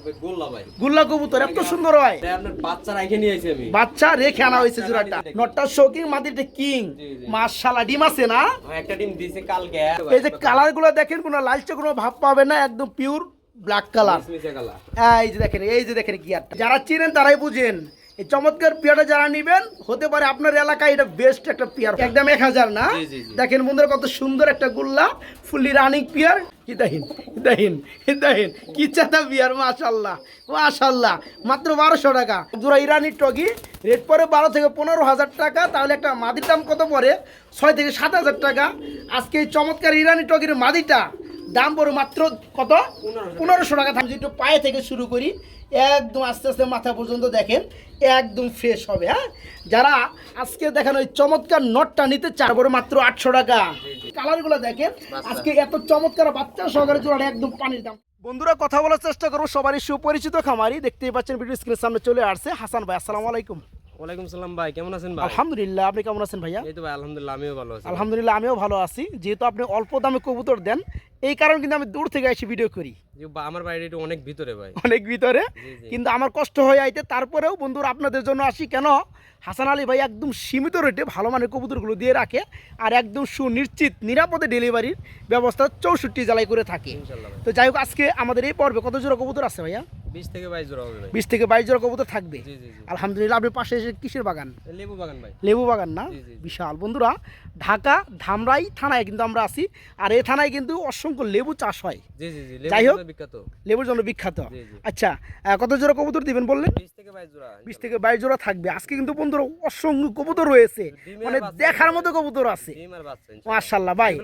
তবে গোল্লা ভাই। গুল্লা কবুতর এত সুন্দর হয়। বাচ্চা রেখে নিয়ে আমি। বাচ্চা রেখে আনা হয়েছে জোড়াটা। নটটা শৌকিং মাদিটা কিং। মাশাআল্লাহ ডিম আছে না? আমার একটা ডিম দিছে কালকে এই যে কালারগুলো দেখেন কোনো লালচে কোনো ভাব পাবে না একদম পিওর ব্ল্যাক কালার এই যে দেখেন এই যে দেখেন গিয়ারটা যারা চিনেন তারাই বুঝেন। এই চমৎকার পেয়ারটা যারা নিবেন হতে পারে আপনার এলাকায় এটা বেস্ট একটা পেয়ার। একদম এক হাজার না। দেখেন বন্ধুরা কত সুন্দর একটা গুল্লা ফুললি রানিং পেয়ার। হিদাহিন হিদাহিন হিদাহিন কি চাতা বিয়ার মাশাল্লাহ মাশাল্লাহ মাত্র বারোশো টাকা। দুরা ইরানি টগি রেট পরে বারো থেকে পনেরো হাজার টাকা তাহলে একটা মাদির দাম কত পড়ে? ছয় থেকে সাত হাজার টাকা। আজকে এই চমৎকার ইরানি টগির মাদিটা দাম পড়ে মাত্র কত? পনেরোশো টাকা। দাম একটু পায়ে থেকে শুরু করি একদম আস্তে আস্তে মাথা পর্যন্ত দেখেন একদম ফ্রেশ হবে হ্যাঁ? যারা আজকে দেখেন ওই চমৎকার নটটা নিতে চার বড় মাত্র আটশো টাকা। কালারগুলো দেখেন আজকে এত চমৎকার বাচ্চা সহকারে জোড়াটা একদম পানির দাম। বন্ধুরা কথা বলার চেষ্টা করব সবারই সুপরিচিত খামারি। দেখতেই পাচ্ছেন ভিডিও স্ক্রিনের সামনে চলে আসছে হাসান ভাই। আসসালামু আলাইকুম। ওয়ালাইকুম সালাম ভাই কেমন আছেন ভাই? আলহামদুলিল্লাহ আপনি কেমন আছেন ভাইয়া? এই তো ভাই আলহামদুলিল্লাহ আমিও ভালো আছি আলহামদুলিল্লাহ আমিও ভালো আছি। যেহেতু আপনি অল্প দামে কবুতর দেন এই কারণে কিন্তু আমি দূর থেকে এসে ভিডিও করি। আমার বাড়ি একটু অনেক ভিতরে ভাই। অনেক ভিতরে। কিন্তু আমার কষ্ট হয়ে আইতে তারপরেও বন্ধুরা আপনাদের জন্য আসি। কেন? হাসান আলী ভাই একদম সীমিত রেটে ভালো মানের কবুতরগুলো দিয়ে রাখে আর একদম সুনিশ্চিত নিরাপদে ডেলিভারির ব্যবস্থা চৌষট্টি জেলায় করে থাকে। তো যাই হোক আজকে আমাদের এই পর্বে কত জোড়া কবুতর আছে ভাইয়া? বিশ থেকে বাইশ জোড়া হবে বিশ থেকে বাইশ জোড়া কবুতর থাকবে। আলহামদুলিল্লাহ আপনি পাশে এসে কিসের বাগান? লেবু বাগান ভাই। লেবু বাগান না। বিশাল। বন্ধুরা ঢাকা ধামরাই থানায় কিন্তু আমরা আছি। আর এই থানায় কিন্তু অসংখ্য লেবু চাষ হয়। যাই হোক। লেবুর জন্য বিখ্যাত। আচ্ছা কত জোড়া কবুতর দিবেন বললেন? বিশ থেকে বাইশ জোড়া। থাকবে। আজকে কিন্তু বন্ধুরা অসংখ্য কবুতর রয়েছে। মানে দেখার মতো কবুতর আছে। মাশাল্লাহ ভাই।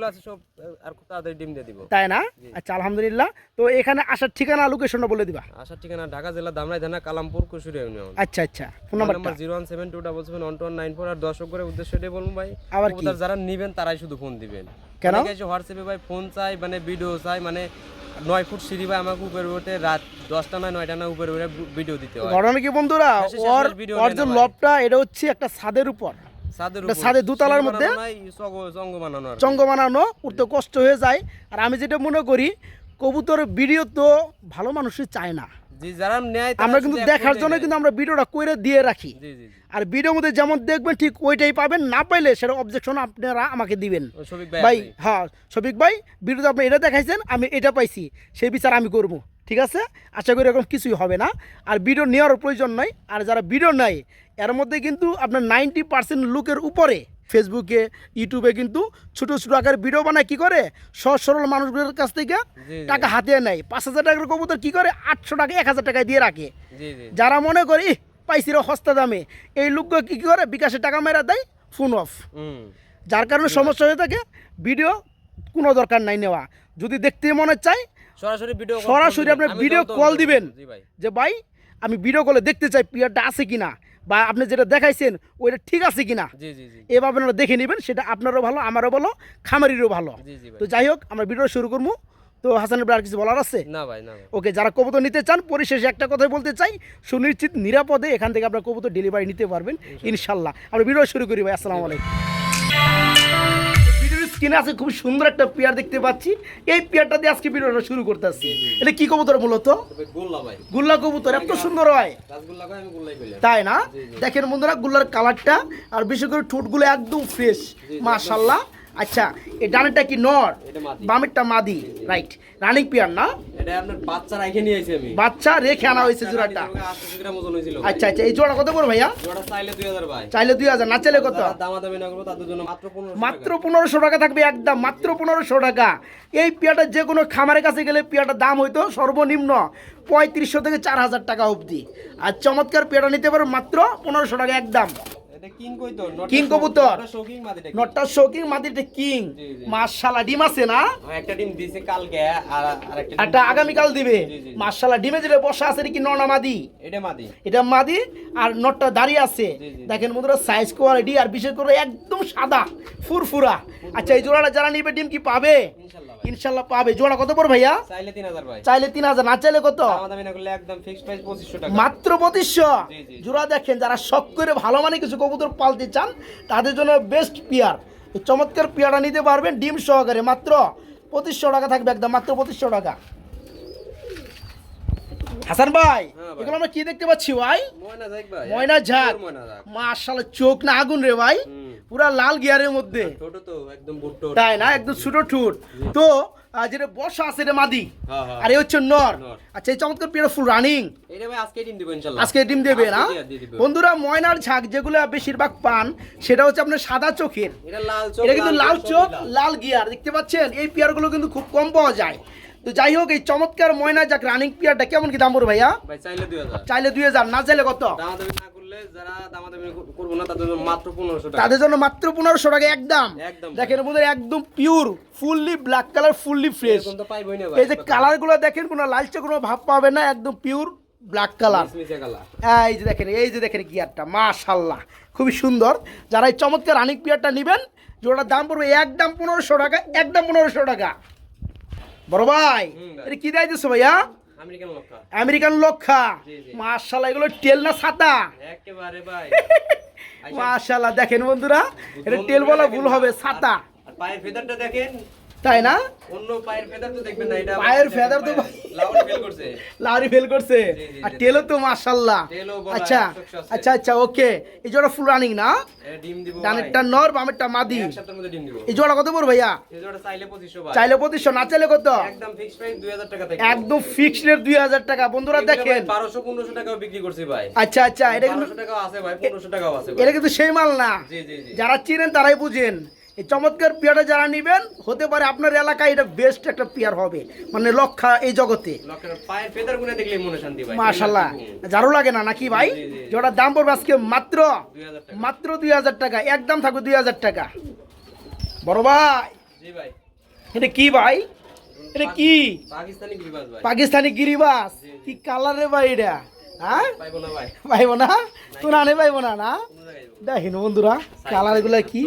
তাই না? আচ্ছা আলহামদুলিল্লাহ। তো এখানে আসার ঠিকানা লোকেশনটা বলে দিবা। আসার ঠিকানা ঢাকা জেলা ধামরাই থানা কালামপুর কুশুরি ইউনিয়ন আচ্ছা আচ্ছা phone number zero one seven two double seven one two one nine four আর দর্শক করে উদ্দেশ্য এটাই বলব ভাই। আবার? যারা নিবেন তারাই শুধু ফোন দিবেন। কেন? হোয়াটসঅ্যাপে ভাই ফোন চাই মানে ভিডিও চাই মানে নয় ফুট সিঁড়ি ভাই আমাকে উপরে রাত দশটা নয় নয়টা না উপরে উঠে ভিডিও দিতে হয় ঘটনা কি বন্ধুরা ওর ওর যে লবটা এটা হচ্ছে একটা ছাদের উপর ছাদে দুতলার মধ্যে? কি। চঙ্গ বানানো উঠতে কষ্ট হয়ে যায় আর আমি যেটা মনে করি কবুতর ভিডিও তো ভালো মানুষই চায় না জি যারা নেয় আমরা কিন্তু দেখার জন্য কিন্তু আমরা ভিডিওটা করে দিয়ে রাখি। আর ভিডিওর মধ্যে যেমন দেখবেন ঠিক ওইটাই পাবেন না পাইলে সেটা অবজেকশন আপনারা আমাকে দিবেন। ভাই ভাই হ্যাঁ শফিক ভাই ভিডিওতে আপনি এটা দেখাইছেন আমি এটা পাইছি সেই বিচার আমি করব ঠিক আছে? আশা করি এরকম কিছুই হবে না। আর ভিডিও নেওয়ার প্রয়োজন নয় আর যারা ভিডিও নেয় এর মধ্যে কিন্তু আপনার নাইনটি পার্সেন্ট লুকের উপরে ফেসবুকে ইউটিউবে কিন্তু ছোটো ছোটো আকারে ভিডিও বানায় কি করে? সহজ সরল মানুষগুলোর কাছ থেকে। টাকা হাতিয়ে নেয়। পাঁচ হাজার টাকার কবুতর কি করে? আটশো টাকা এক হাজার টাকায় দিয়ে রাখে। যারা মনে করে "ইহ, পাইছি রে সস্তা দামে। এই লোকগুলো কি করে? বিকাশে টাকা মেরা দেয় ফোন অফ যার কারণে সমস্যা হয়ে থাকে ভিডিও কোনো দরকার নাই নেওয়া। যদি দেখতে মনে চাই সরাসরি ভিডিও সরাসরি। আপনার ভিডিও কল দিবেন। যে ভাই আমি ভিডিও কলে দেখতে চাই প্লেয়ারটা আছে কিনা? বা আপনি যেটা দেখাইছেন ওইটা ঠিক আছে কিনা? এভাবে আপনারা দেখে নেবেন সেটা আপনারও ভালো আমারও ভালো খামারিরও ভালো। তো যাই হোক আমরা ভিডিও শুরু করব। তো হাসান আর কিছু বলার আছে? না ভাই না ওকে যারা কবুতর নিতে চান পরিশেষে একটা কথাই বলতে চাই সুনিশ্চিত নিরাপদে এখান থেকে আপনার কবুতর ডেলিভারি নিতে পারবেন ইনশাল্লাহ। আমরা ভিডিও শুরু করি ভাই আসসালামু আলাইকুম। স্ক্রিনে আছে খুব সুন্দর একটা পেয়ার দেখতে পাচ্ছি। এই পেয়ারটা দিয়ে আজকে ভিডিওটা শুরু করতেছি। এটা কি কবুতর মূলত? গোল্লা কবুতর এত সুন্দর হয়। গোল্লাই কইলাম। তাই না? দেখেন বন্ধুরা গুল্লার কালারটা আর বিশেষ করে ঠোঁটগুলো একদম ফ্রেশ মাশাল্লাহ আচ্ছা এই ডানেরটা কি নর? মাদি। বামেরটা মাদি রাইট রানিং পেয়ার না? এটা আপনার বাচ্চা রেখে নিয়ে আইছি আমি। বাচ্চা রেখে আনা হয়েছে জোড়াটা। আচ্ছা আচ্ছা এই জোড়া কত করে ভাইয়া? জোড়া চাইলে দুই হাজার ভাই। চাইলে দুই হাজার না চাইলে কত? দামাদামি না করব তাদের জন্য মাত্র পনেরো মাত্র পনেরোশো টাকা থাকবে একদম মাত্র পনেরোশো টাকা। এই পেয়াটা যে কোনো খামারের কাছে গেলে পেয়াটার দাম হইতো সর্বনিম্ন পঁয়ত্রিশশো থেকে চার হাজার টাকা অবধি। আর চমৎকার পেয়াটা নিতে পারো মাত্র পনেরোশো টাকা একদম। কিং কবুতর। শৌকিং নটটা শৌকিং মাদিটা কিং। ডিম আছে না? একটা ডিম দিছে কালকে আর একটা আগামীকাল দিবে। জি, জি, জি। মার্শাল্লাহ ডিমে যেটা বসা আছে কি ননা মাদি? এটা মাদি। এটা মাদি আর নটটা দাঁড়িয়ে আছে। দেখেন বন্ধুরা সাইজ কোয়ালিটি আর বিশেষ করে একদম সাদা ফুরফুরা। আচ্ছা এই জোড়াটা যারা নিবে ডিম কি পাবে? ইনশাল্লাহ। ভাই ইনশাল্লাহ পাবে। জোড়া কত পড়ে ভাইয়া? চাইলে তিন হাজার ভাই। চাইলে তিন হাজার না চাইলে কত? একদম ফিক্সড প্রাইস পঁচিশশো টাকা। মাত্র পঁচিশশো। জোড়া দেখেন যারা শখ করে ভালো মানে কিছু কবুতর পালতে চান তাদের জন্য বেস্ট পিয়ার চমৎকার পিয়ারটা নিতে পারবেন ডিম সহকারে। মাত্র পঁচিশশো টাকা থাকবে একদম মাত্র পঁচিশশো টাকা। হাসান ভাই হ্যাঁ এগুলো আমরা কি দেখতে পাচ্ছি ভাই? ময়না ঝাক মাশাআল্লাহ চোখ না আগুন রে ভাই। পুরা লাল গিয়ারের মধ্যে। একদম তাই না? একদম ছোট ঠুট। তো যেটা বর্ষা আছে এটা মাদি। হ্যাঁ হ্যাঁ। আর এই হচ্ছে নর। আচ্ছা এই চমৎকার পিয়ার ফুল রানিং আজকে ডিম দিব না। বন্ধুরা ময়নার ঝাঁক যেগুলো বেশিরভাগ পান সেটা হচ্ছে আপনার সাদা চোখের। এটা কিন্তু লাল চোখ লাল। গিয়ার। দেখতে পাচ্ছেন? এই পেয়ারগুলো কিন্তু খুব কম পাওয়া যায়। তো যাই হোক এই চমৎকার ময়না যাক রানিং পেয়ারটা কেমন কি দাম পড়বে ভাইয়া? চাইলে 2000 চাইলে দুই হাজার না চাইলে কত? তাদের জন্য মাত্র 1500 টাকা। তাদের জন্য মাত্র পনেরোশো টাকা একদম। দেখেন বন্ধুরা একদম pure fully black colour fully fresh এই যে কালারগুলো দেখেন কোনো লালচে কোনো ভাব পাবে না একদম পিওর ব্ল্যাক কালার এই যে দেখেন এই যে দেখেন গিয়ারটা মাশাল্লাহ খুবই সুন্দর। যারা এই চমৎকার রানিক পিয়ারটা নেবেন যেটার দাম পড়বে একদম পনেরোশো টাকা একদম পনেরোশো টাকা। বড় ভাই এটা কি দেয় দিচ্ছ ভাইয়া? আমেরিকান লক্ষা। মাশাল্লাহ এগুলো টেল না ছাতা একেবারে ভাই। মাশাল্লাহ দেখেন বন্ধুরা এটা টেল বলা ভুল হবে ছাতা আর পায়ের ফেদারটা দেখেন। তাই না? অন্য পায়ের ফেদার তো দেখবেন না এটা পায়ের ফেদার তো ভাই- লাউড করছে। লাউরি ফেল করছে। আর জি। টেলও তো মাশাল্লাহ। আচ্ছা আচ্ছা আচ্ছা ওকে। এই জোড়া ফুল রানিং না? ডিম দিব ডানেরটা নর বামেরটা মাদি। এক সপ্তাহের মধ্যে ডিম দিব। এই জোড়া কত পড়বে ভাইয়া? এই জোড়া চাইলে 2500 ভাই। চাইলে পঁচিশশো না চাইলে কত? একদম ফিক্স প্রাইস 2000 টাকা থেকে। একদম ফিক্সড রেট দুই হাজার টাকা। বন্ধুরা দেখেন। 1200 1500 টাকাও বিক্রি করছি ভাই। আচ্ছা আচ্ছা এটা কিন্তু 1200 টাকাও আছে ভাই 1500 টাকাও আছে এটা কিন্তু সেই মাল না। জি জি জি। যারা চিনেন তারাই বুঝেন। এই চমৎকার পেয়ারটা যারা নেবেন হতে পারে আপনার এলাকায় এটা বেস্ট একটা পেয়ার হবে। মানে লক্ষা এই জগতে। মাশাল্লাহ যারও লাগে না নাকি ভাই। যেটার দাম পড়বে আজকে মাত্র মাত্র দুই হাজার টাকা। একদম থাকবে দুই হাজার টাকা। বড় ভাই। এটা কি ভাই? এটা কি? পাকিস্তানি গ্রিবাস। কি কালার রে ভাই এটা? হ্যাঁ? পাইবো না তো পাইবো না? না? দেখেন বন্ধুরা কালারগুলা কি?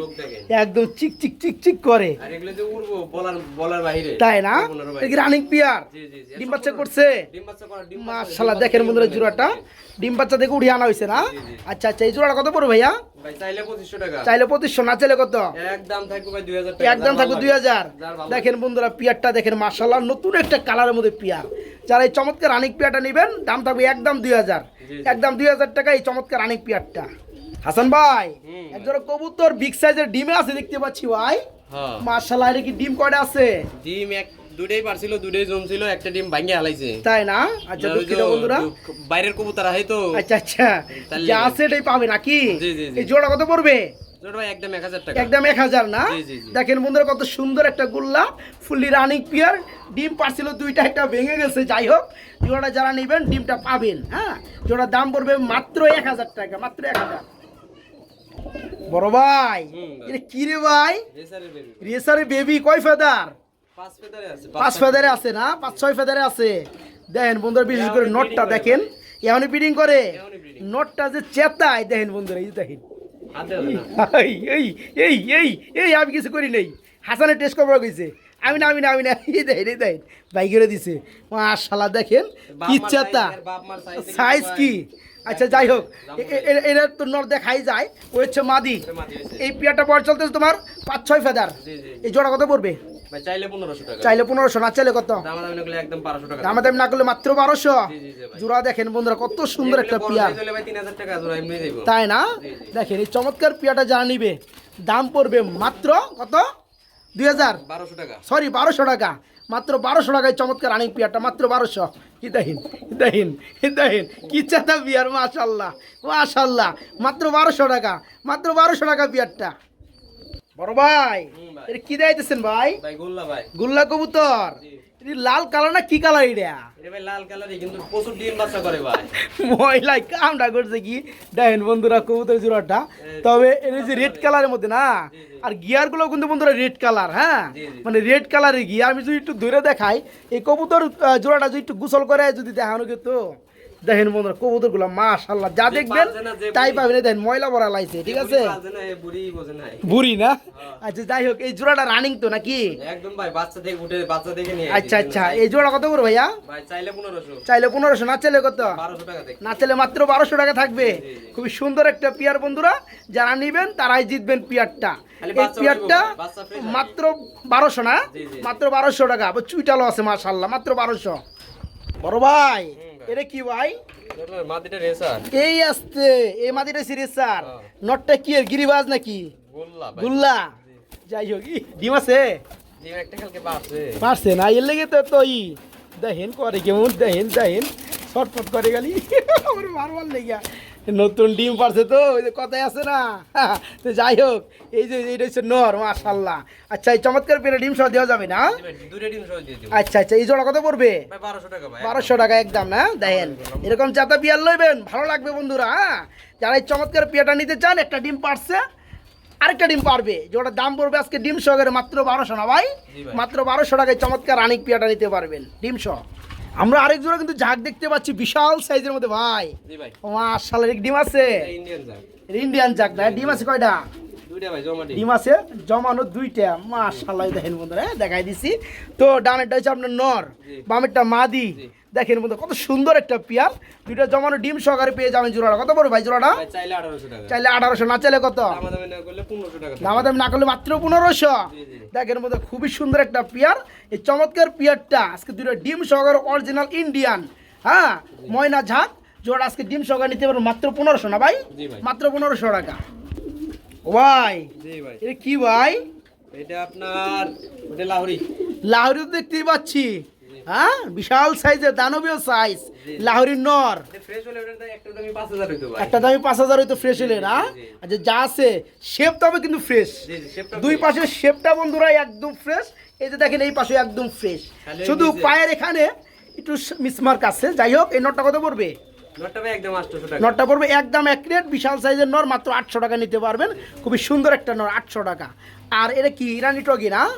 একদম চিক চিক চিক চিক করে। তাই না? রানিং পিয়ার ডিম বাচ্চা করছে? দেখেন বন্ধুরা জোড়াটা। ডিম বাচ্চা দেখে উঠিয়ে আনা হয়েছে না। আচ্ছা আচ্ছা এই জোড়াটা কত পড়বে ভাইয়া? ভাই চাইলে 2500 পঁচিশশো না চাইলে কত? একদম থাকবে ভাই 2000 টাকা। একদম থাকবে দুই হাজার। দেখেন বন্ধুরা পিয়ারটা দেখেন মার্শাল্লাহ নতুন একটা কালারের মধ্যে পিয়ার। যারা এই চমৎকার আনিক পিয়ারটা নেবেন দাম থাকবে একদম দুই হাজার। একদম দুই হাজার টাকা এই চমৎকার আনিক পিয়ারটা। হাসান ভাই। একজোড়া কবুতর বিগ সাইজের ডিমে আছে দেখতে পাচ্ছি ভাই। হ্যাঁ। কি ডিম কয়টা আছে? ডিম এক দুটোই পারছিল দুটোই জমছিল একটা ডিম ভাঙিয়ে হালাইছে। তাই না? আচ্ছা দুঃখিত বন্ধুরা। বাইরের কবুতর আহে তো। আচ্ছা আচ্ছা। যা আছে এটাই পাবে নাকি। এই জোড়া কত পড়বে? একদম 1000 টাকা। একদম এক হাজার না। দেখেন বন্ধুরা কত সুন্দর একটা গুল্লা ফুললি রানিং পিয়ার ডিম পারছিল দুইটা একটা ভেঙে গেছে। যাই হোক জোড়াটা যারা নেবেন ডিমটা পাবেন হ্যাঁ? জোড়ার দাম পড়বে মাত্র এক হাজার টাকা মাত্র এক হাজার। বড় ভাই এটা কি রে ভাই? রেসারে বেবি কয় ফেদার? পাঁচ ফেদারে আছে না? পাঁচ ছয় ফেদারে আছে। দেখেন বন্ধুরা বিশেষ করে নটটা দেখেন। এমনই পিডিং করে। নটটা যে চেতায় দেখেন বন্ধুরা এই দেখেন। এই এই এই এই এই আমি কিছু করি নেই। হাসানের টেস্ট করবার কইছে আমি না আমি না আমি না। এই দেখেন এই দেখেন বাইকেরে দিছে। মাশাল্লাহ দেখেন বাপ কি মার চেতা। size, এর বাপ মার size দেখি সাইজ কি? আচ্ছা যাই হোক এ- এ- এ- তো নর দেখাই যায়। ওই হচ্ছে মাদি। এই পিয়াটা পর চলতেছে তোমার পাঁচ ছয় ফেদার এই জোড়া কত পড়বে? চাইলে 1500 টাকা। চাইলে পনেরোশো না চাইলে কত? দাম দাম একদম 1200 টাকা। দামে না করলে মাত্র বারোশো? জোড়া দেখেন বন্ধুরা কত সুন্দর একটা এগুলো বড় পিয়ার। size হলে ভাই 3000 টাকা জোড়া এমনি দেব। তাই না। দেখেন এই চমৎকার পিয়াটা যারা নিবে দাম পড়বে মাত্র কত? দুই হাজার? 1200 টাকা। সরি বারোশো টাকা। মাত্র বারোশো টাকায় চমৎকার পিয়ারটা মাত্র বারোশো। কি চাতা পিয়ার মাশাল্লাহ মাশাল্লাহ মাত্র বারোশো টাকা মাত্র বারোশো টাকা পিয়ারটা। বড় ভাই এটা কি দিতেছেন ভাই? ভাই গোল্লা ভাই। গুল্লা কবুতর। এটা লাল কালার না কি কালার এটা? এটা ভাই লাল কালারই কিন্তু প্রচুর ডিম বাচ্চা করে ভাই। মহিলাই কামটা করছে কি? দেখেন বন্ধুরা কবুতর জোড়াটা। তবে যে রেড কালারের মধ্যে না আর গিয়ারগুলো কিন্তু বন্ধুরা রেড কালার হ্যাঁ। মানে রেড কালারের গিয়ার আমি যদি একটু ধরে দেখাই এই কবুতর জোড়াটা যদি একটু গোসল করে যদি দেখানো কিন্তু দেখেন বন্ধুরা কবুতরগুলো মাশাল্লাহ যা দেখবেন তাই পাবেন। এই দেখেন ময়লা ভরা লাইছে ঠিক আছে? বুড়ি না, হ্যাঁ। আচ্ছা যাই হোক এই জোড়াটা রানিং তো নাকি? একদম ভাই বাচ্চা থেকে উঠে বাচ্চা থেকে নিয়ে আচ্ছা আচ্ছা এই জোড়া কত করে ভাইয়া? ভাই চাইলে 1500 চাইলে পনেরোশো না চাইলে কত? 1200 টাকা থেকে না চাইলে মাত্র বারোশো টাকা থাকবে। খুবই সুন্দর একটা পিয়ার বন্ধুরা যারা নিবেন তারাই জিতবেন পিয়ারটা। এই পিয়ারটা। মাত্র বারোশো না। মাত্র বারোশো টাকা আবার চুইটালো আছে মাশাল্লাহ মাত্র বারোশো। বড় ভাই। এটা কি ভাই? মাদিটা রেসার। এই আসতে এই মাদিটা হ্যাঁ। নটটা কি এর গিরিবাজ নাকি? গোল্লা গুল্লা। যাই হোক ডিম আছে? ডিম একটা কালকে পারছে পারছে না এর লেগে তো তো ই দেখেন করে কেমন দেখেন দেখেন ছটফট করে গেলি আমার মারবার লেগে নতুন ডিম পারছে তো ওই যে কথাই আছে না। তো যাই হোক এই যে এইটা হচ্ছে নর মাশাল্লাহ আচ্ছা এই চমৎকার পেরে ডিম সহ দেওয়া যাবে না? সহ আচ্ছা আচ্ছা এই জোড়া কত পড়বে? বারোশো টাকা একদম না? দেখেন এরকম চাতা পিয়ার লইবেন ভালো লাগবে বন্ধুরা হ্যাঁ? যারা এই চমৎকার পিয়াটা নিতে চান একটা ডিম পারছে আরেকটা ডিম পারবে। যেটা দাম পড়বে আজকে ডিম সহকারে মাত্র বারোশো না ভাই? ভাই। মাত্র বারোশো টাকায় চমৎকার রানিক পিয়াটা নিতে পারবেন ডিম সহ। আমরা আরেক জোড়া কিন্তু ঝাঁক দেখতে পাচ্ছি বিশাল সাইজের মধ্যে ভাই। মাশাআল্লাহ ডিম আছে? ইন্ডিয়ান জাগ। ঝাঁক না ডিম আছে কয়টা? ডিম। আছে জমানো দুইটা। দেখেন বন্ধুরা হ্যাঁ, দেখাই দিছি। তো ডানেরটা হচ্ছে আপনার নর বামের বামেরটা মাদি। দেখেন বন্ধু কত সুন্দর একটা পেয়ার। দুইটা জমানো ডিম সহকারে পেয়ে যাবেন জোড়াটা। কত বড় ভাই জোড়াটা? চাইলে আঠারোশো টাকা। চাইলে আঠারোশো না চাইলে কত? দামা দামি না করলে দামাদামি না করলে মাত্র পনেরোশো। দেখেন মধ্যে খুবই সুন্দর একটা পেয়ার। এই চমৎকার পেয়ারটা আজকে দুটো ডিম সহকারে অরিজিনাল ইন্ডিয়ান হ্যাঁ? ময়না ঝাঁক জোড়া আজকে ডিম সহকারে নিতে পারব মাত্র পনেরোশো না ভাই? মাত্র পনেরোশো টাকা। ভাই। এটা কি ভাই? এটা আপনার লাহরি লাহরি। তো দেখতেই পাচ্ছি। হ্যাঁ? বিশাল সাইজের দানবীয় সাইজ লাহরির নর। একটা দামি পাঁচ হাজার হয়তো ফ্রেশ হলে না। আচ্ছা যা আছে শেপ তবে কিন্তু ফ্রেশ দুই পাশে শেপটা বন্ধুরা একদম ফ্রেশ এই যে দেখেন এই পাশে একদম ফ্রেশ শুধু পায়ের এখানে একটু মিসমার্ক আছে। যাই হোক এই নটটা কত পড়বে? নটটা পড়বে একদম এক রেট বিশাল সাইজের নর মাত্র আটশো টাকা নিতে পারবেন। খুবই সুন্দর একটা নর আটশো টাকা। আর এটা কি ইরানি টগি না?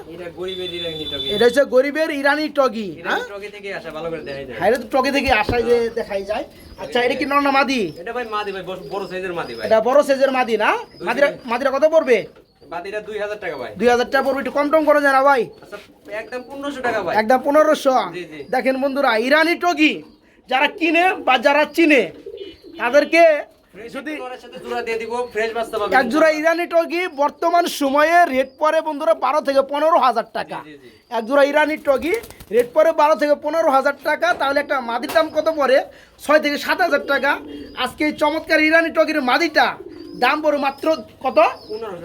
এটা হচ্ছে গরিবের ইরানি টগি হ্যাঁ? আসা হ্যাঁ এটা তো টগে থেকে আসায় যে দেখাই যায়। আচ্ছা এটা কি নর না মাদি? এটা ভাই মাদি ভাই বড়- সাইজের মাদি ভাই। এটা বড় সাইজের মাদি না? মাদিরা মাদিরা কত পড়বে? টাকা ভাই। দুই হাজার টাকা পড়বে একটু কম টম করা যায় না ভাই। আচ্ছা একদম টাকা ভাই। দেখেন বন্ধুরা ইরানি টগি। যারা কিনে বা যারা চিনে তাদেরকে যদি এক জোড়া ইরানি টগি বর্তমান সময়ে রেট পরে বন্ধুরা বারো থেকে পনেরো হাজার টাকা। এক জোড়া ইরানি টগি রেট পরে বারো থেকে পনেরো হাজার টাকা তাহলে একটা মাদির দাম কত পড়ে? ছয় থেকে সাত হাজার টাকা। আজকে এই চমৎকার ইরানি টগির মাদিটা দাম পড়ে মাত্র কত?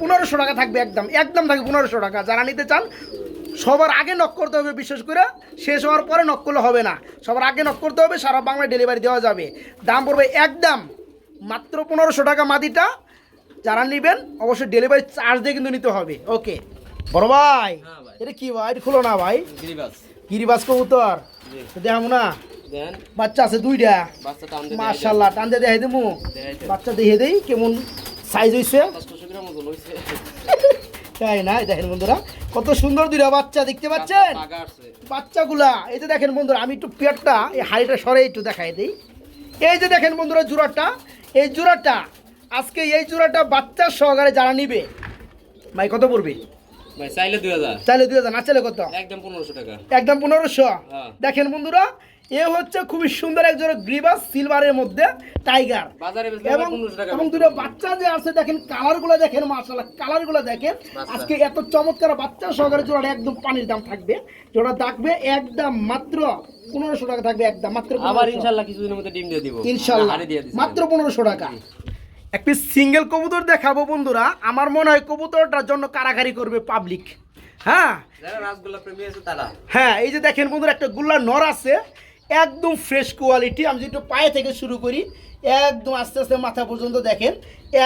পনেরোশো টাকা থাকবে একদম একদম থাকবে পনেরোশো টাকা। যারা নিতে চান সবার আগে নক করতে হবে বিশেষ করে শেষ হওয়ার পরে নক করলে হবে না। সবার আগে নক করতে হবে সারা বাংলায় ডেলিভারি দেওয়া যাবে। দাম পড়বে একদম মাত্র পনেরোশো টাকা মাদিটা। যারা নেবেন অবশ্যই ডেলিভারি চার্জ দিয়ে কিন্তু নিতে হবে। ওকে বড় ভাই হ্যাঁ এটা কি ভাই? এটা খুলো না ভাই। গিরিবাস। কবুতর। জি। দেখাবো না। বাচ্চা আছে দুইটা। মার্শাল্লাহ টান দিয়ে দেখাই দেবো। বাচ্চা দেখে দেই কেমন সাইজ হয়েছে তাই না। এই দেখেন বন্ধুরা কত সুন্দর দুইটা বাচ্চা দেখতে পাচ্ছেন? বাচ্চাগুলা এই যে দেখেন বন্ধুরা আমি একটু পেটটা এই হাড়িটা সরে একটু দেখাই দিই। এই যে দেখেন বন্ধুরা জোড়াটা এই জোড়াটা আজকে এই জোড়াটা বাচ্চার সহকারে যারা নিবে ভাই কত পড়বে? চাইলে দুই হাজার। চাইলে দুই হাজার না চাইলে কত? একদম পনেরোশো টাকা। একদম পনেরোশো। হ্যাঁ। দেখেন বন্ধুরা এ হচ্ছে খুবই সুন্দর একজন গ্রিবাস সিলভারের মধ্যে টাইগার। এবং এবং দুটো বাচ্চা যে আছে দেখেন দেখেন মার্শাল্লাহ দেখেন। আজকে এত চমৎকার বাচ্চা সহকারে জোড়াটা একদম পানির দাম থাকবে। জোড়া থাকবে একদম মাত্র পনেরোশো টাকা থাকবে একদম মাত্র আবার ইনশাল্লাহ কিছুদিনের মধ্যে ডিম দিয়ে দিব। ইনশাল্লাহ মাত্র পনেরোশো টাকা। একটি সিঙ্গেল কবুতর দেখাবো বন্ধুরা। আমার মনে হয় কবুতরটার জন্য কারাকারি করবে পাবলিক হ্যাঁ? হ্যাঁ এই যে দেখেন বন্ধুরা একটা গুল্লা নর আছে। একদম ফ্রেশ কোয়ালিটি আমি যদি পায়ে থেকে শুরু করি, একদম আস্তে আস্তে মাথা পর্যন্ত দেখেন,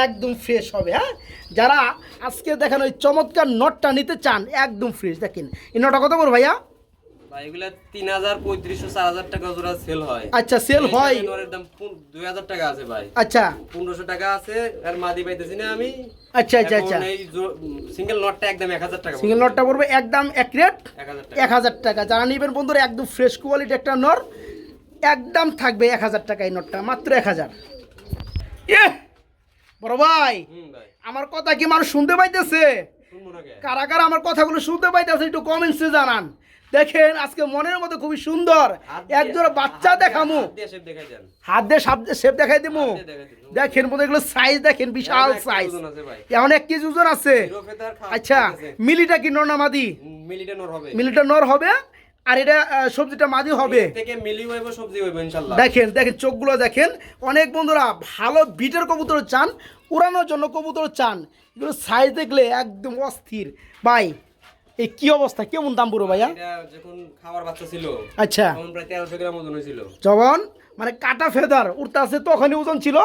একদম ফ্রেশ হবে হ্যাঁ? যারা আজকে দেখেন ওই চমৎকার নটটা নিতে চান, একদম ফ্রেশ দেখেন, এই নটা কত করো ভাইয়া? ভাই এগুলা টাকা জোড়া সেল হয়। আচ্ছা সেল হয়। নরের দাম টাকা আছে ভাই। আচ্ছা। পনেরোশো টাকা আছে আর মাদি পাইতেছি না আমি। আচ্ছা আচ্ছা আচ্ছা। এই সিঙ্গেল নটটা একদম এক হাজার টাকা সিঙ্গেল নটটা পড়বে একদম এক রেট টাকা। এক হাজার যারা নেবেন বন্ধুরা একদম ফ্রেশ কোয়ালিটি একটা নর একদম থাকবে টাকা এই নটটা মাত্র এক হাজার। ইয়ে বড় ভাই আমার কথা কি মানুষ শুনতে পাইতেছে? শুনব না কে? কারা কারা আমার কথাগুলো শুনতে পাইতেছে একটু কমেন্টসে জানান। দেখেন আজকে মনের মতো খুবই সুন্দর। একজোড়া বাচ্চা দেখামু। হাত দিয়ে সাপ শেপ দেখাই দিমু। দেখেন বোধ এগুলো সাইজ দেখেন বিশাল সাইজ ভাই। অনেক কেজি ওজন আছে। আচ্ছা মিলিটা কি নর না মাদি? মিলিটা নর হবে। আর এটা সবজিটা মাদি হবে। দেখেন দেখেন চোখগুলো দেখেন। অনেক বন্ধুরা ভালো বিটের কবুতর চান উড়ানোর জন্য কবুতর চান। এগুলো সাইজ দেখলে একদম অস্থির। ভাই এই কি অবস্থা? কেমন দাম পুরো ভাইয়া? যখন খাবার বাচ্চা ছিল আচ্ছা। তখন প্রায় তেরোশো গ্রাম ওজন হয়েছিল। যখন মানে কাটা ফেদার উঠতে আছে তখনই ওজন ছিল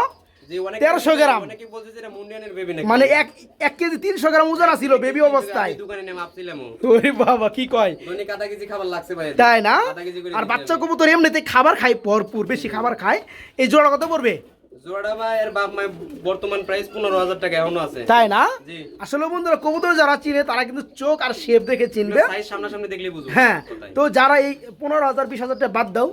1300 গ্রাম। মানে এক এক কেজি তিনশো গ্রাম ওজন আছিল বেবি অবস্থায়। ওরে বাবা কি কয়? তাই না? আর বাচ্চা। কবুতর এমনিতে খাবার খায় ভরপুর বেশি খাবার খায়। এই জোড়া কথা পড়বে? জোড়া এর বাপ মায়ের বর্তমান প্রাইস পনেরো হাজার টাকা এখনও আছে। তাই না? আসলে বন্ধুরা কবুতর যারা চিনে তারা কিন্তু চোখ আর শেপ দেখে চিনবে। সামনাসামনি দেখলে বুঝব হ্যাঁ তো যারা এই পনেরো হাজার বিশ হাজার টাকা বাদ দাও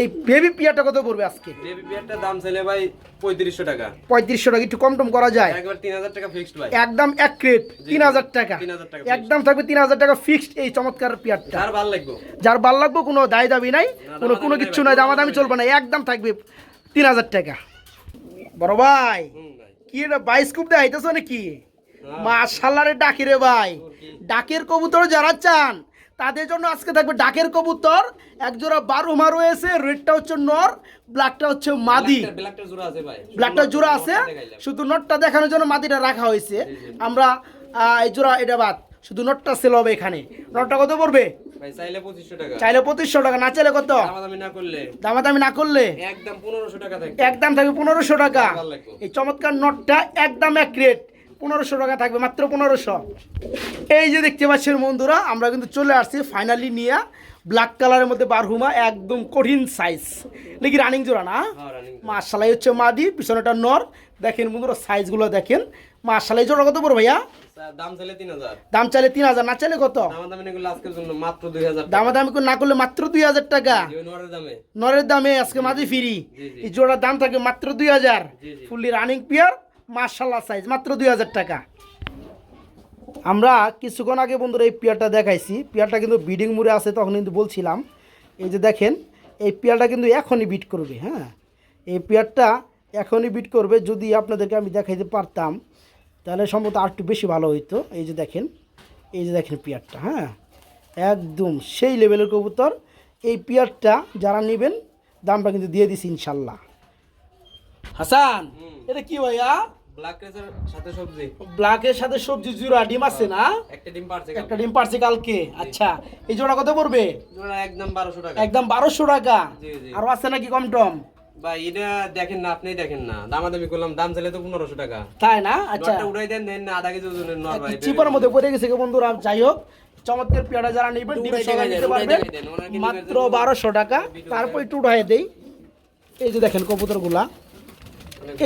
এই বেবি পিয়াটা কত পড়বে আজকে? বেবি বিয়ারটার দাম ছেলে ভাই পঁয়ত্রিশশো টাকা। পঁয়ত্রিশশো টাকা একটু কম টম করা যায়। একবার তিন হাজার টাকা ফিক্সড ভাই। একদম এক ক্রেট তিন হাজার টাকা। একদম থাকবে তিন হাজার টাকা ফিক্সড এই চমৎকার পিয়ারটা যার ভালো লাগবে। যার ভালো লাগবে কোনো দায় দাবি নাই কোনো কোনো কিচ্ছু নাই দামাদামি চলবে না একদম থাকবে তিন হাজার টাকা। বড় ভাই কি এটা বাইস্কুপ দেয় আইতেছ নাকি? মাশাল্লাহ রে ডাকি রে ভাই। ডাকের কবুতর যারা চান তাদের জন্য আজকে থাকবে ডাকের কবুতর। এক জোড়া বারুমা রয়েছে রেডটা হচ্ছে নর ব্ল্যাকটা হচ্ছে মাদি। ব্ল্যাকটা- জোড়া আছে। শুধু নটটা দেখানোর জন্য মাদিটা রাখা হয়েছে। আমরা এই জোড়া এটা বাদ শুধু নটটা সেল হবে এখানে। নটটা কত পড়বে? চাইলে পঁচিশশো টাকা। চাইলে পঁচিশশো টাকা না চাইলে কত? দামাদামি না করলে। দামাদামি না করলে? একদম পনেরোশো টাকা থাকবে। একদম থাকবে পনেরোশো টাকা। এই চমৎকার নটটা একদম এক রেট পনেরোশো টাকা থাকবে মাত্র পনেরোশো। এই যে দেখতে পাচ্ছেন বন্ধুরা আমরা কিন্তু চলে আসছি ফাইনালি নিয়ে ব্ল্যাক কালারের মধ্যে বারহুমা একদম কঠিন সাইজ নাকি রানিং জোড়া না? হ্যাঁ মার্শালাই হচ্ছে মাদি পিছনেটা নর। দেখেন বন্ধুরা সাইজগুলো দেখেন। মার্শালাই জোড়া কত পড়ো ভাইয়া? দাম চাইলে তিন হাজার। না চাইলে কত? দামাদামি না করলে মাত্র দুই হাজার টাকা। না করলে মাত্র দুই হাজার টাকা। যে নোয়ারের দামে। নরের দামে আজকে মাঝে ফিরি। এই জোড়ার দাম থাকে মাত্র দুই হাজার। ফুললি রানিং পিয়ার মার্শাল্লাহ সাইজ মাত্র দুই হাজার টাকা। আমরা কিছুক্ষণ আগে বন্ধুরা এই পিয়ারটা দেখাইছি। পিয়ারটা কিন্তু বিডিং মুড়ে আছে তখন কিন্তু বলছিলাম। এই যে দেখেন এই পিয়ারটা কিন্তু এখনই বিট করবে হ্যাঁ। এই পিয়ারটা এখনই বিট করবে যদি আপনাদেরকে আমি দেখাইতে পারতাম তাহলে সম্ভবত আর একটু বেশি ভালো হইতো। এই যে দেখেন এই যে দেখেন পিয়ারটা হ্যাঁ? একদম সেই লেভেলের কবুতর। এই পিয়ারটা যারা নেবেন দামটা কিন্তু দিয়ে দিছি ইনশাল্লাহ। হাসান এটা কি ভাইয়া? সাথে সবজি। ব্ল্যাকের সাথে সবজি জুড়া ডিম আছে না? একটা ডিম পারছে একটা ডিম পারছে কালকে। আচ্ছা এই জোড়া কত পড়বে? একদম বারোশো টাকা। একদম বারোশো টাকা। আরও আছে নাকি কম টম? ভাই এটা দেখেন না আপনি দেখেন না। দামাদামি করলাম দাম চাইলে তো পনেরোশো টাকা। তাই না? আচ্ছা। উড়াই দেন দেন না আধা কেজি ওজনের নর ভাই চিপার মধ্যে পড়ে গেছে বন্ধুরা যাই হোক। চমৎকার পেয়ারা যারা নেবেন নিতে পারবেন। মাত্র বারোশো টাকা। তারপর একটু উঠাই দেই। এই যে দেখেন কবুতরগুলা।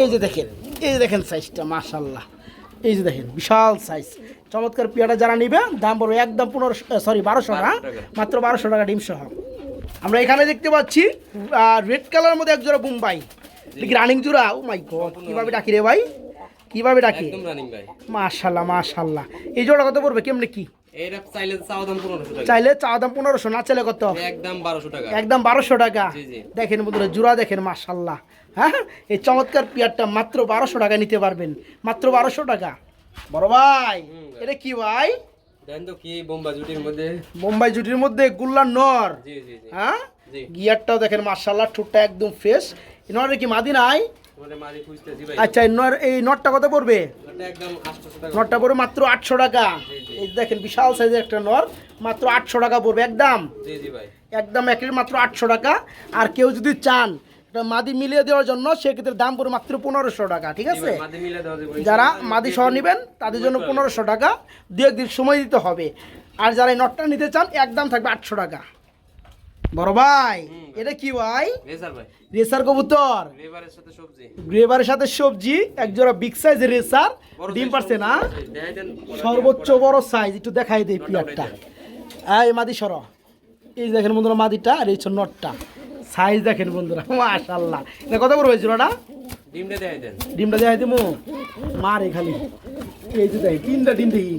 এই যে দেখেন এই যে দেখেন সাইজটা মাশাল্লাহ এই যে দেখেন বিশাল সাইজ চমৎকার পেয়ারা যারা নিবে দাম পড়বে একদম পনেরোশো সরি বারোশো টাকা 1200 টাকা। মাত্র বারোশো টাকা ডিম সহ আমরা এখানে দেখতে পাচ্ছি রেড কালার মধ্যে এক জোড়া বুম্বাই রানিং জোড়া ও মাই গড কীভাবে ডাকি রে ভাই? কীভাবে ডাকি? একদম রানিং ভাই। মাশাল্লাহ মাশাল্লাহ। এই জোড়া কত পড়বে কেমনে কি? চাইলে চাওয়া দাম পনেরোশো না চাইলে কত? একদম বারোশো টাকা। একদম বারোশো টাকা। জি, জি। দেখেন বন্ধুরা জোড়া দেখেন মাশাল্লাহ। হ্যাঁ? এই চমৎকার পিয়ারটা মাত্র বারোশো টাকা নিতে পারবেন। মাত্র বারোশো টাকা। বড় ভাই। এটা কি ভাই? দেন তো কি বোম্বা জুটির মধ্যে? বোম্বাই জুটির মধ্যে গুল্লা নর। জি জি জি। হ্যাঁ? গিয়ারটাও দেখেন মাশাল্লাহ ঠোঁটটা একদম ফ্রেশ নরের কি মাদি নাই? আচ্ছা নর এই নটটা কত পড়বে? নটটা পড়বে মাত্র আটশো টাকা। এই দেখেন বিশাল সাইজের একটা নর মাত্র আটশো টাকা পড়বে একদম। একদম একের মাত্র আটশো টাকা। আর কেউ যদি চান মাদি মিলিয়ে দেওয়ার জন্য সেক্ষেত্রে দাম পড়বে মাত্র পনেরোশো টাকা ঠিক আছে? যারা মাদি সহ নেবেন তাদের জন্য পনেরোশো টাকা দু একদিন সময় দিতে হবে। আর যারা এই নটটা নিতে চান একদম থাকবে আটশো টাকা। বড় ভাই এটা কি ভাই? রেসার কবুতর। লেবারের সাথে সবজি। গ্রেভারের সাথে সবজি এক জোড়া বিগ সাইজের রেসার। ডিম পারছে না? সর্বোচ্চ বড় সাইজ একটু দেখাই দেই পিয়ারটা এই মাদি সর। এই দেখেন বন্ধুরা মাদিটা আর এই নটটা। সাইজ দেখেন বন্ধুরা মাশাল্লাহ এটা কত বড় হয়েছিল ওটা? ডিমটা দেখাই দেন। ডিমটা দেখাই দিমু। মারে খালি। এই যে দেখি তিনটা ডিম দেখি।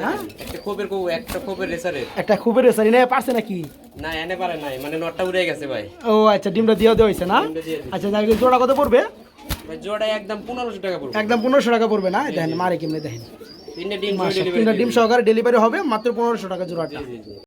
হ্যাঁ? একটা খোপের কো একটা খোপের রেসারের একটা রেসারি নেই পারছে নাকি? না এনে পারে নাই মানে নটটা উড়ে গেছে ভাই। ও আচ্ছা ডিমটা দিয়ে দেওয়া হয়েছে না। আচ্ছা হোক, জোড়া কত পড়বে? ভাই জোড়া একদম পনেরোশো টাকা পড়বে। একদম পনেরোশো টাকা পড়বে না? দেখেন মারে কেমনে দেখেন। তিনটে ডিম সহকারে ডেলিভারি হবে মাত্র পনেরোশো টাকা জোড়াটা।